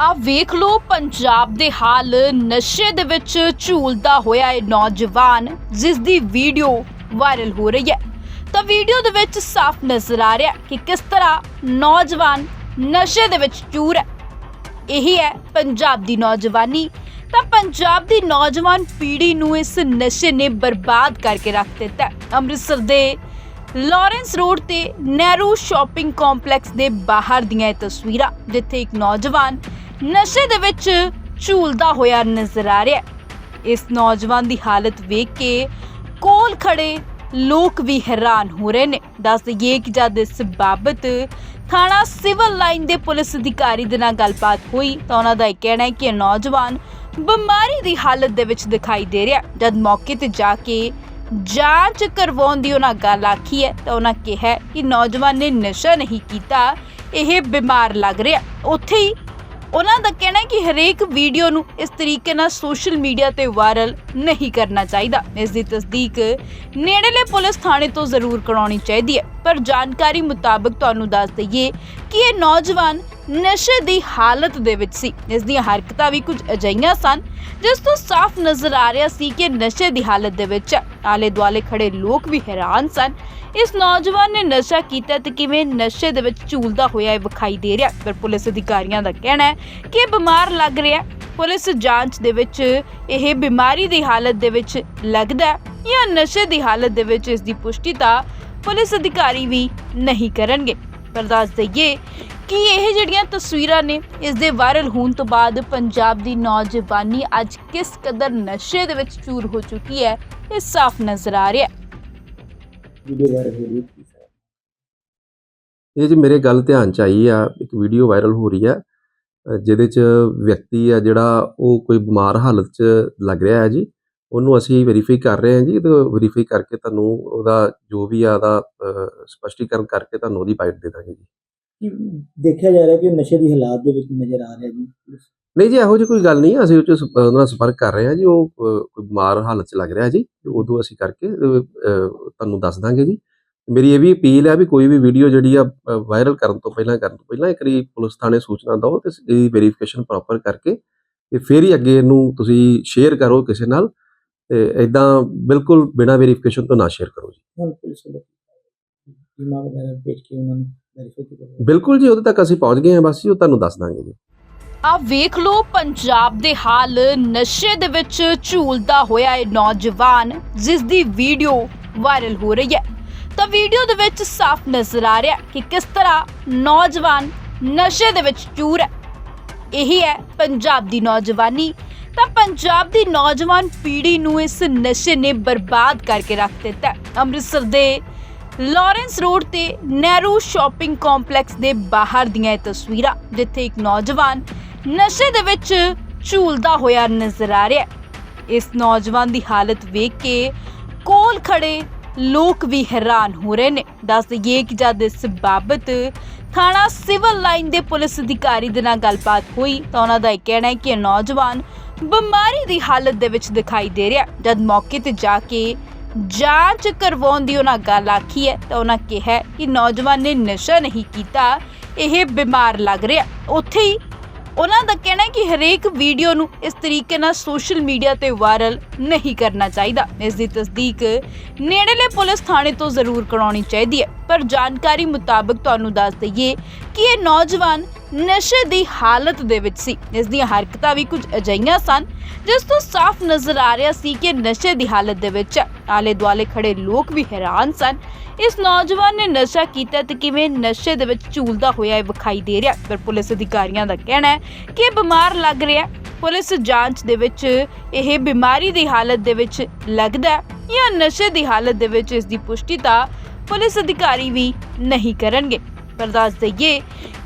ਆ ਵੇਖ ਲਓ, ਪੰਜਾਬ ਦੇ ਹਾਲ ਨਸ਼ੇ ਦੇ ਵਿੱਚ ਝੂਲਦਾ ਹੋਇਆ ਇਹ ਨੌਜਵਾਨ, ਜਿਸ ਦੀ ਵੀਡੀਓ ਵਾਇਰਲ ਹੋ ਰਹੀ ਹੈ। ਤਾਂ ਵੀਡੀਓ ਦੇ ਵਿੱਚ ਸਾਫ਼ ਨਜ਼ਰ ਆ ਰਿਹਾ ਕਿ ਕਿਸ ਤਰ੍ਹਾਂ ਨੌਜਵਾਨ ਨਸ਼ੇ ਦੇ ਵਿੱਚ ਚੂਰ ਹੈ। ਇਹੀ ਹੈ ਪੰਜਾਬ ਦੀ ਨੌਜਵਾਨੀ। ਤਾਂ ਪੰਜਾਬ ਦੀ ਨੌਜਵਾਨ ਪੀੜ੍ਹੀ ਨੂੰ ਇਸ ਨਸ਼ੇ ਨੇ ਬਰਬਾਦ ਕਰਕੇ ਰੱਖ ਦਿੱਤਾ ਅੰਮ੍ਰਿਤਸਰ ਦੇ ਲਾਰੈਂਸ ਰੋਡ ਤੇ ਨਹਿਰੂ ਸ਼ਾਪਿੰਗ ਕੰਪਲੈਕਸ ਦੇ ਬਾਹਰ ਦੀਆਂ ਇਹ ਤਸਵੀਰਾਂ, ਜਿੱਥੇ ਇੱਕ ਨੌਜਵਾਨ ਨਸ਼ੇ ਦੇ ਵਿੱਚ ਝੂਲਦਾ ਹੋਇਆ ਨਜ਼ਰ ਆ ਰਿਹਾ ਇਸ ਨੌਜਵਾਨ ਦੀ ਹਾਲਤ ਵੇਖ ਕੇ ਕੋਲ ਖੜੇ ਲੋਕ ਵੀ ਹੈਰਾਨ ਹੋ ਰਹੇ ਨੇ। ਦੱਸ ਦਈਏ ਕਿ ਜਦ ਇਸ ਬਾਬਤ ਥਾਣਾ ਸਿਵਲ ਲਾਈਨ ਦੇ ਪੁਲਿਸ ਅਧਿਕਾਰੀ ਦੇ ਨਾਲ ਗੱਲਬਾਤ ਹੋਈ ਤਾਂ ਉਹਨਾਂ ਦਾ ਇਹ ਕਹਿਣਾ ਹੈ ਕਿ ਇਹ ਨੌਜਵਾਨ ਬਿਮਾਰੀ ਦੀ ਹਾਲਤ ਦੇ ਵਿੱਚ ਦਿਖਾਈ ਦੇ ਰਿਹਾ ਜਦ ਮੌਕੇ ਤੇ ਜਾ ਕੇ ਜਾਂਚ ਕਰਵਾਉਣ ਦੀ ਉਹਨਾਂ ਗੱਲ ਆਖੀ ਹੈ ਤਾਂ ਉਹਨਾਂ ਕਿਹਾ ਕਿ ਨੌਜਵਾਨ ਨੇ ਨਸ਼ਾ ਨਹੀਂ ਕੀਤਾ, ਇਹ ਬਿਮਾਰ ਲੱਗ ਰਿਹਾ ਉੱਥੇ ਹੀ ਉਹਨਾਂ ਦਾ ਕਹਿਣਾ ਹੈ ਕਿ ਹਰੇਕ ਵੀਡੀਓ ਨੂੰ ਇਸ ਤਰੀਕੇ ਨਾਲ ਸੋਸ਼ਲ ਮੀਡੀਆ ਤੇ ਵਾਇਰਲ ਨਹੀਂ ਕਰਨਾ ਚਾਹੀਦਾ। ਇਸ ਦੀ ਤਸਦੀਕ ਨੇੜਲੇ ਪੁਲਿਸ ਥਾਣੇ ਤੋਂ ਜ਼ਰੂਰ ਕਰਾਉਣੀ ਚਾਹੀਦੀ ਹੈ। ਪਰ ਜਾਣਕਾਰੀ ਮੁਤਾਬਕ ਤੁਹਾਨੂੰ ਦੱਸ ਦਈਏ ਕਿ ਇਹ ਨੌਜਵਾਨ ਨਸ਼ੇ ਦੀ ਹਾਲਤ ਦੇ ਵਿੱਚ ਸੀ। ਇਸ ਦੀਆਂ ਹਰਕਤਾਂ ਵੀ ਕੁਝ ਅਜਈਆਂ ਸਨ, ਜਿਸ ਤੋਂ ਸਾਫ਼ ਨਜ਼ਰ ਆ ਰਿਹਾ ਸੀ ਕਿ ਨਸ਼ੇ ਦੀ ਹਾਲਤ ਦੇ ਵਿੱਚ ਹੈ। ਆਲੇ ਦੁਆਲੇ ਖੜੇ ਲੋਕ ਵੀ ਹੈਰਾਨ ਸਨ। ਇਸ ਨੌਜਵਾਨ ਨੇ ਨਸ਼ਾ ਕੀਤਾ ਤੇ ਕਿਵੇਂ ਨਸ਼ੇ ਦੇ ਵਿੱਚ ਝੂਲਦਾ ਹੋਇਆ ਇਹ ਵਿਖਾਈ ਦੇ ਰਿਹਾ। ਪਰ ਪੁਲਿਸ ਅਧਿਕਾਰੀਆਂ ਦਾ ਕਹਿਣਾ ਹੈ ਕਿ ਇਹ ਬਿਮਾਰ ਲੱਗ ਰਿਹਾ ਪੁਲਿਸ ਜਾਂਚ ਦੇ ਵਿੱਚ ਇਹ ਬਿਮਾਰੀ ਦੀ ਹਾਲਤ ਦੇ ਵਿੱਚ ਲੱਗਦਾ ਜਾਂ ਨਸ਼ੇ ਦੀ ਹਾਲਤ ਦੇ ਵਿੱਚ ਇਸ ਦੀ ਪੁਸ਼ਟੀ ਤਾਂ ਪੁਲਿਸ ਅਧਿਕਾਰੀ ਵੀ ਨਹੀਂ ਕਰਨਗੇ। ਪਰ ਦੱਸ ਦਈਏ ਕਿ ਇਹ ਜਿਹੜੀਆਂ ਤਸਵੀਰਾਂ ਨੇ, ਇਸ ਦੇ ਵਾਇਰਲ ਹੋਣ ਤੋਂ ਬਾਅਦ ਪੰਜਾਬ ਦੀ ਨੌਜਵਾਨੀ ਅੱਜ ਕਿਸ ਕਦਰ ਨਸ਼ੇ ਦੇ ਵਿੱਚ ਚੂਰ ਹੋ ਚੁੱਕੀ ਹੈ, ਇਹ ਸਾਫ਼ ਨਜ਼ਰ ਆ ਰਿਹਾ ਹੈ। ਵੀਡੀਓ ਵਾਇਰਲ ਹੋ ਰਹੀ ਹੈ ਇਹ ਜੀ ਮੇਰੇ ਗੱਲ ਧਿਆਨ ਚ ਆਈ ਆ, ਇੱਕ ਵੀਡੀਓ ਵਾਇਰਲ ਹੋ ਰਹੀ ਆ ਜਿਹਦੇ ਚ ਵਿਅਕਤੀ ਆ ਜਿਹੜਾ ਉਹ ਕੋਈ ਬਿਮਾਰ ਹਾਲਤ ਚ ਲੱਗ ਰਿਹਾ ਹੈ ਜੀ। ਉਹਨੂੰ ਅਸੀਂ ਵੈਰੀਫਾਈ ਕਰ ਰਹੇ ਹਾਂ ਜੀ ਤੇ ਵੈਰੀਫਾਈ ਕਰਕੇ ਤੁਹਾਨੂੰ ਉਹਦਾ ਜੋ ਵੀ ਆ ਅ, ਸਪਸ਼ਟੀਕਰਨ ਕਰਕੇ ਤੁਹਾਨੂੰ ਉਹਦੀ ਬਾਈਟ ਦੇ ਦਾਂਗੇ ਜੀ। ਦੇਖਿਆ ਜਾ ਰਿਹਾ ਕਿ ਨਸ਼ੇ ਦੀ ਹਾਲਾਤ ਦੇ ਵਿੱਚ ਨਜ਼ਰ ਆ ਰਿਹਾ ਜੀ? ਨਹੀਂ ਜੀ ਇਹੋ ਜਿਹੀ ਕੋਈ ਗੱਲ ਨਹੀਂ ਅਸੀਂ ਉਹ ਚ ਨਾਲ ਸੰਪਰਕ ਕਰ ਰਹੇ ਹਾਂ ਜੀ ਉਹ ਕੋਈ ਬਿਮਾਰ ਹਾਲਤ ਚ ਲੱਗ ਰਿਹਾ ਜੀ ਉਦੋਂ ਅਸੀਂ ਕਰਕੇ ਤੁਹਾਨੂੰ ਦੱਸ ਦਾਂਗੇ ਜੀ। ਮੇਰੀ ਇਹ ਵੀ ਅਪੀਲ ਹੈ ਵੀ ਕੋਈ ਵੀ ਵੀਡੀਓ ਜਿਹੜੀ ਆ ਵਾਇਰਲ ਕਰਨ ਤੋਂ ਪਹਿਲਾਂ ਕਰਨ ਤੋਂ ਪਹਿਲਾਂ ਇੱਕ ਵਾਰੀ ਪੁਲਿਸ ਥਾਣੇ ਸੂਚਨਾ ਦਿਓ ਤੇ ਇਹਦੀ ਵੈਰੀਫਿਕੇਸ਼ਨ ਪ੍ਰੋਪਰ ਕਰਕੇ ਤੇ ਫਿਰ ਹੀ ਅੱਗੇ ਇਹਨੂੰ ਤੁਸੀਂ ਸ਼ੇਅਰ ਕਰੋ ਕਿਸੇ ਨਾਲ। ਤੇ ਇਦਾਂ ਬਿਲਕੁਲ ਬਿਨਾਂ ਵੈਰੀਫਿਕੇਸ਼ਨ ਤੋਂ ਨਾ ਸ਼ੇਅਰ ਕਰੋ ਜੀ। ਹੁਣ ਪੁਲਿਸ ਵੱਲੋਂ ਟੀਮਾਂ ਵਗੈਰਾ ਭੇਜ ਕੇ ਉਹਨਾਂ ਨੂੰ ਵੈਰੀਫਾਈ ਕੀਤਾ ਬਿਲਕੁਲ ਜੀ ਉਹਦੇ ਤੱਕ ਅਸੀਂ ਪਹੁੰਚ ਗਏ ਹਾਂ ਬਸ ਜੀ ਉਹ ਤੁਹਾਨੂੰ ਦੱਸ ਦਾਂਗੇ ਜੀ। ਆ ਵੇਖ ਲਓ ਪੰਜਾਬ ਦੇ ਹਾਲ ਨਸ਼ੇ ਦੇ ਵਿੱਚ ਝੂਲਦਾ ਹੋਇਆ ਇਹ ਨੌਜਵਾਨ ਜਿਸ ਦੀ ਵੀਡੀਓ ਵਾਇਰਲ ਹੋ ਰਹੀ ਹੈ। ਤਾਂ ਵੀਡੀਓ ਦੇ ਵਿੱਚ ਸਾਫ਼ ਨਜ਼ਰ ਆ ਰਿਹਾ ਕਿ ਕਿਸ ਤਰ੍ਹਾਂ ਨੌਜਵਾਨ ਨਸ਼ੇ ਦੇ ਵਿੱਚ ਚੂਰ ਹੈ। ਇਹੀ ਹੈ ਪੰਜਾਬ ਦੀ ਨੌਜਵਾਨੀ ਤਾਂ ਪੰਜਾਬ ਦੀ ਨੌਜਵਾਨ ਪੀੜ੍ਹੀ ਨੂੰ ਇਸ ਨਸ਼ੇ ਨੇ ਬਰਬਾਦ ਕਰਕੇ ਰੱਖ ਦਿੱਤਾ ਅੰਮ੍ਰਿਤਸਰ ਦੇ ਲਾਰੈਂਸ ਰੋਡ ਤੇ ਨਹਿਰੂ ਸ਼ਾਪਿੰਗ ਕੰਪਲੈਕਸ ਦੇ ਬਾਹਰ ਦੀਆਂ ਇਹ ਤਸਵੀਰਾਂ, ਜਿੱਥੇ ਇੱਕ ਨੌਜਵਾਨ ਨਸ਼ੇ ਦੇ ਵਿੱਚ ਝੂਲਦਾ ਹੋਇਆ ਨਜ਼ਰ ਆ ਰਿਹਾ ਇਸ ਨੌਜਵਾਨ ਦੀ ਹਾਲਤ ਵੇਖ ਕੇ ਕੋਲ ਖੜੇ ਲੋਕ ਵੀ ਹੈਰਾਨ ਹੋ ਰਹੇ ਨੇ। ਦੱਸ ਦਈਏ ਕਿ ਜਦ ਇਸ ਬਾਬਤ ਥਾਣਾ ਸਿਵਲ ਲਾਈਨ ਦੇ ਪੁਲਿਸ ਅਧਿਕਾਰੀ ਦੇ ਨਾਲ ਗੱਲਬਾਤ ਹੋਈ ਤਾਂ ਉਹਨਾਂ ਦਾ ਇਹ ਕਹਿਣਾ ਹੈ ਕਿ ਇਹ ਨੌਜਵਾਨ ਬਿਮਾਰੀ ਦੀ ਹਾਲਤ ਦੇ ਵਿੱਚ ਦਿਖਾਈ ਦੇ ਰਿਹਾ ਜਦ ਮੌਕੇ ਤੇ ਜਾ ਕੇ ਜਾਂਚ ਕਰਵਾਉਣ ਦੀ ਉਹਨਾਂ ਗੱਲ ਆਖੀ ਹੈ, ਤਾਂ ਉਹਨਾਂ ਕਿਹਾ ਕਿ ਨੌਜਵਾਨ ਨੇ ਨਸ਼ਾ ਨਹੀਂ ਕੀਤਾ, ਇਹ ਬਿਮਾਰ ਲੱਗ ਰਿਹਾ ਉੱਥੇ ਹੀ ਉਹਨਾਂ ਦਾ ਕਹਿਣਾ ਹੈ ਕਿ ਹਰੇਕ ਵੀਡੀਓ ਨੂੰ ਇਸ ਤਰੀਕੇ ਨਾਲ ਸੋਸ਼ਲ ਮੀਡੀਆ ਤੇ ਵਾਇਰਲ ਨਹੀਂ ਕਰਨਾ ਚਾਹੀਦਾ। ਇਸ ਦੀ ਤਸਦੀਕ ਨੇੜਲੇ ਪੁਲਿਸ ਥਾਣੇ ਤੋਂ ਜ਼ਰੂਰ ਕਰਾਉਣੀ ਚਾਹੀਦੀ ਹੈ। ਪਰ ਜਾਣਕਾਰੀ ਮੁਤਾਬਕ ਤੁਹਾਨੂੰ ਦੱਸ ਦਈਏ ਕਿ ਇਹ ਨੌਜਵਾਨ ਨਸ਼ੇ ਦੀ ਹਾਲਤ ਦੇ ਵਿੱਚ ਸੀ। ਇਸ ਦੀਆਂ ਹਰਕਤਾਂ ਵੀ ਕੁਝ ਅਜਈਆਂ ਸਨ, ਜਿਸ ਤੋਂ ਸਾਫ਼ ਨਜ਼ਰ ਆ ਰਿਹਾ ਸੀ ਕਿ ਨਸ਼ੇ ਦੀ ਹਾਲਤ ਦੇ ਵਿੱਚ ਹੈ ਆਲੇ ਦੁਆਲੇ ਖੜੇ ਲੋਕ ਵੀ ਹੈਰਾਨ ਸਨ। ਇਸ ਨੌਜਵਾਨ ਨੇ ਨਸ਼ਾ ਕੀਤਾ ਤੇ ਕਿਵੇਂ ਨਸ਼ੇ ਦੇ ਵਿੱਚ ਝੂਲਦਾ ਹੋਇਆ ਇਹ ਵਿਖਾਈ ਦੇ ਰਿਹਾ। ਪਰ ਪੁਲਿਸ ਅਧਿਕਾਰੀਆਂ ਦਾ ਕਹਿਣਾ ਹੈ ਕਿ ਬਿਮਾਰ ਲੱਗ ਰਿਹਾ ਪੁਲਿਸ ਜਾਂਚ ਦੇ ਵਿੱਚ ਇਹ ਬਿਮਾਰੀ ਦੀ ਹਾਲਤ ਦੇ ਵਿੱਚ ਲੱਗਦਾ ਜਾਂ ਨਸ਼ੇ ਦੀ ਹਾਲਤ ਦੇ ਵਿੱਚ ਇਸ ਦੀ ਪੁਸ਼ਟੀ ਤਾਂ ਪੁਲਿਸ ਅਧਿਕਾਰੀ ਵੀ ਨਹੀਂ ਕਰਨਗੇ। ਪਰ ਦੱਸ ਦਈਏ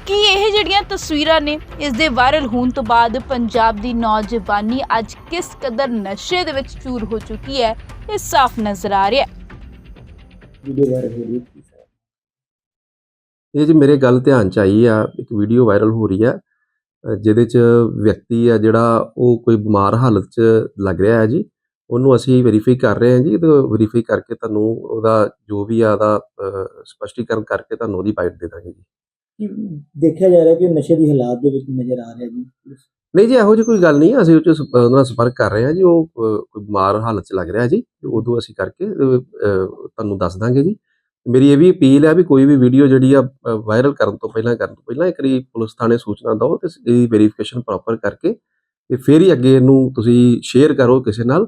ਕਿ ਇਹ ਜਿਹੜੀਆਂ ਤਸਵੀਰਾਂ ਨੇ ਇਸ ਦੇ ਵਾਇਰਲ ਹੋਣ ਤੋਂ ਬਾਅਦ ਪੰਜਾਬ ਦੀ ਨੌਜਵਾਨੀ ਅੱਜ ਕਿਸ ਕਦਰ ਨਸ਼ੇ ਦੇ ਵਿੱਚ ਚੂਰ ਹੋ ਚੁੱਕੀ ਹੈ ਇਹ ਸਾਫ਼ ਨਜ਼ਰ ਆ ਰਿਹਾ ਹੈ। ਵੀਡੀਓ ਵਾਇਰਲ ਹੋ ਰਹੀ ਹੈ। ਇਹ ਜੀ ਮੇਰੇ ਗੱਲ ਧਿਆਨ ਚ ਆਈ ਆ ਇੱਕ ਵੀਡੀਓ ਵਾਇਰਲ ਹੋ ਰਹੀ ਆ ਅ, ਜਿਹਦੇ ਚ ਵਿਅਕਤੀ ਆ ਜਿਹੜਾ ਉਹ ਕੋਈ ਬਿਮਾਰ ਹਾਲਤ ਚ ਲੱਗ ਰਿਹਾ ਹੈ ਜੀ। ਉਹਨੂੰ ਅਸੀਂ ਵੈਰੀਫਾਈ ਕਰ ਰਹੇ ਹਾਂ ਜੀ ਤੇ ਵੈਰੀਫਾਈ ਕਰਕੇ ਤੁਹਾਨੂੰ ਉਹਦਾ ਜੋ ਵੀ ਆ ਅ, ਸਪਸ਼ਟੀਕਰਨ ਕਰਕੇ ਤੁਹਾਨੂੰ ਉਹਦੀ ਬਾਈਟ ਦੇ ਦਾਂਗੇ ਜੀ। ਕਿ ਦੇਖਿਆ ਜਾ ਰਿਹਾ ਕਿ ਨਸ਼ੇ ਦੀ ਹਾਲਾਤ ਦੇ ਵਿੱਚ ਨਜ਼ਰ ਆ ਰਿਹਾ ਜੀ? ਨਹੀਂ ਜੀ ਇਹੋ ਜਿਹੀ ਕੋਈ ਗੱਲ ਨਹੀਂ ਅਸੀਂ ਉਹ 'ਚ ਉਹਨਾਂ ਨਾਲ ਸੰਪਰਕ ਕਰ ਰਹੇ ਹਾਂ ਜੀ ਉਹ ਕੋਈ ਬਿਮਾਰ ਹਾਲਤ 'ਚ ਲੱਗ ਰਿਹਾ ਜੀ ਉਦੋਂ ਅਸੀਂ ਕਰਕੇ ਤੁਹਾਨੂੰ ਦੱਸ ਦਾਂਗੇ ਜੀ। ਮੇਰੀ ਇਹ ਵੀ ਅਪੀਲ ਹੈ ਵੀ ਕੋਈ ਵੀ ਵੀਡੀਓ ਜਿਹੜੀ ਆ ਵਾਇਰਲ ਕਰਨ ਤੋਂ ਪਹਿਲਾਂ ਕਰਨ ਤੋਂ ਪਹਿਲਾਂ ਇੱਕ ਵਾਰੀ ਪੁਲਿਸ ਥਾਣੇ ਸੂਚਨਾ ਦਿਓ ਤੇ ਇਹਦੀ ਵੈਰੀਫਿਕੇਸ਼ਨ ਪ੍ਰੋਪਰ ਕਰਕੇ ਤੇ ਫਿਰ ਹੀ ਅੱਗੇ ਇਹਨੂੰ ਤੁਸੀਂ ਸ਼ੇਅਰ ਕਰੋ ਕਿਸੇ ਨਾਲ।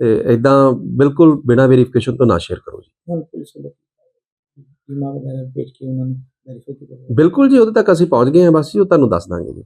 ਤੇ ਇਦਾਂ ਬਿਲਕੁਲ ਬਿਨਾਂ ਵੈਰੀਫਿਕੇਸ਼ਨ ਤੋਂ ਨਾ ਸ਼ੇਅਰ ਕਰੋ ਜੀ। ਹੁਣ ਪੁਲਿਸ ਵੱਲੋਂ ਟੀਮਾਂ ਵਗੈਰਾ ਭੇਜ ਕੇ ਉਹਨਾਂ ਨੂੰ ਵੈਰੀਫਾਈ ਕੀਤਾ ਜਾ ਰਿਹਾ। ਬਿਲਕੁਲ ਜੀ ਉਹਦੇ ਤੱਕ ਅਸੀਂ ਪਹੁੰਚ ਗਏ ਹਾਂ ਬਸ ਜੀ ਉਹ ਤੁਹਾਨੂੰ ਦੱਸ ਦਾਂਗੇ ਜੀ।